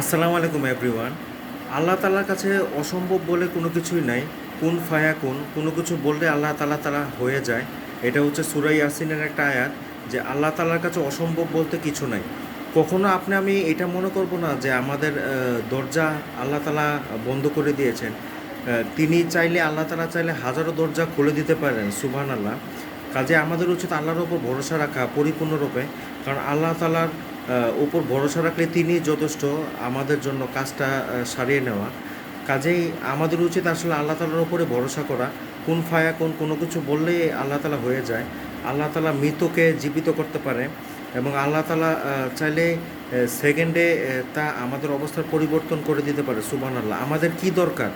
আসসালামু আলাইকুম এভরিওয়ান আল্লাহ তালার কাছে অসম্ভব বলে কোনো কিছুই নাই। কোন ফায়া কোন, কোনো কিছু বললে আল্লাহ তালা তালা হয়ে যায়। এটা হচ্ছে সুরাই ইয়াসিনের একটা আয়াত যে আল্লাহ তালার কাছে অসম্ভব বলতে কিছু নাই। কখনো আপনি, আমি এটা মনে করব না যে আমাদের দরজা আল্লাহ তালা বন্ধ করে দিয়েছেন। তিনি চাইলে, আল্লাহ তালা চাইলে হাজারো দরজা খুলে দিতে পারেন সুবহান আল্লাহ কাজে আমাদের উচিত আল্লাহর ওপর ভরসা রাখা পরিপূর্ণরূপে। কারণ আল্লাহ তালার উপর ভরসা রাখলে তিনি যথেষ্ট আমাদের জন্য কাজটা সারিয়ে নেওয়া। কাজেই আমাদের উচিত আসলে আল্লাহ তালার উপরে ভরসা করা। কোন ফায়া, কোন কোনো কিছু বললেই আল্লাহ তালা হয়ে যায়। আল্লাহ তালা মৃতকে জীবিত করতে পারে এবং আল্লাহ তালা চাইলে সেকেন্ডে তা আমাদের অবস্থার পরিবর্তন করে দিতে পারে সুবান আল্লাহ আমাদের কি দরকার?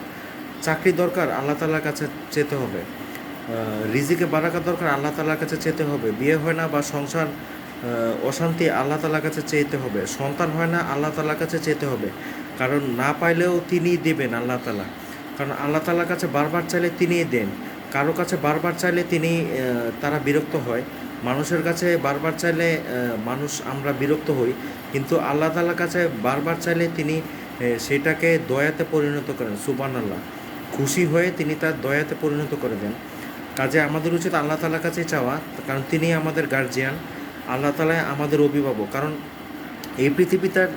চাকরি দরকার, আল্লাহ তালার কাছে চেতে হবে। রিজিকে বারাকা দরকার, আল্লাহ তালার কাছে চেতে হবে। বিয়ে হয় না বা সংসার অশান্তি আল্লাহ তালার কাছে চেতে হবে। সন্তান হয় না আল্লাহ তালার কাছে চেতে হবে। কারণ না পাইলেও তিনিই দেবেন আল্লাহ তালা কারণ আল্লাহ তালার কাছে বারবার চাইলে তিনিই দেন। কারও কাছে বারবার চাইলে তিনি তারা বিরক্ত হয়। মানুষের কাছে বারবার চাইলে মানুষ, আমরা বিরক্ত হই। কিন্তু আল্লাহ তালার কাছে বারবার চাইলে তিনি সেটাকে দয়াতে পরিণত করেন। সুবান আল্লাহ খুশি হয়ে তিনি তার দয়াতে পরিণত করে দেন। কাজে আমাদের উচিত আল্লাহ তালার কাছে চাওয়া। কারণ তিনি আমাদের গার্জিয়ান আল্লাহ তালাই আমাদের অভিভাবক। কারণ এই পৃথিবীতে আহ,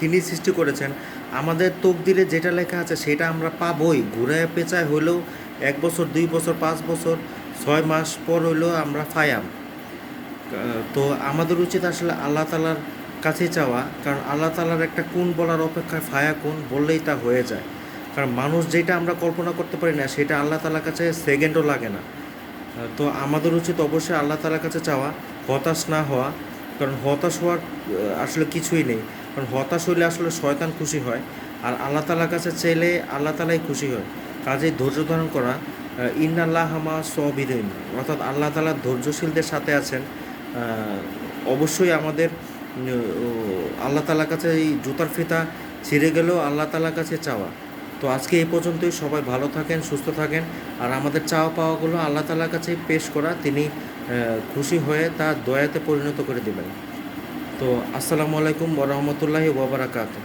তিনি সৃষ্টি করেছেন। আমাদের তকদিরে যেটা লেখা আছে সেটা আমরা পাবই। ঘুরে পেঁচায় হলেও এক বছর দুই বছর পাঁচ বছর ছয় মাস পর হইলেও আমরা ফায়াম। তো আমাদের উচিত আসলে আল্লাহ তালার কাছে চাওয়া। কারণ আল্লাহ তালার একটা কোন বলার অপেক্ষায় ফায়া কোন বললেই তা হয়ে যায়। কারণ মানুষ যেটা আমরা কল্পনা করতে পারি না সেটা আল্লাহ তালার কাছে সেকেন্ডও লাগে না। তো আমাদের উচিত অবশ্যই আল্লাহ তালার কাছে চাওয়া, হতাশ না হওয়া। কারণ হতাশ হওয়ার আসলে কিছুই নেই। কারণ হতাশ হইলে আসলে শয়তান খুশি হয়। আর আল্লাহ তালার কাছে চাইলে আল্লাহ তালাই খুশি হয়। কাজেই ধৈর্য ধারণ করা ইন্নাল্লাহ হামা সবিদিন। অর্থাৎ আল্লাহ তালা ধৈর্যশীলদের সাথে আছেন। অবশ্যই আমাদের আল্লাহ তালার কাছে এই জুতার ফিতা ছিঁড়ে গেলেও আল্লাহ তালার কাছে চাওয়া। তো আজকে এই পর্যন্তই। সবাই ভালো থাকেন, সুস্থ থাকেন। আর আমাদের চাওয়া পাওয়াগুলো আল্লাহ তালার কাছে পেশ করা, তিনি খুশি হয়ে তা দয়াতে পরিণত করে দেবেন। তো আসসালামু আলাইকুম ওরহমতুল্লাহি ওবরাকাতু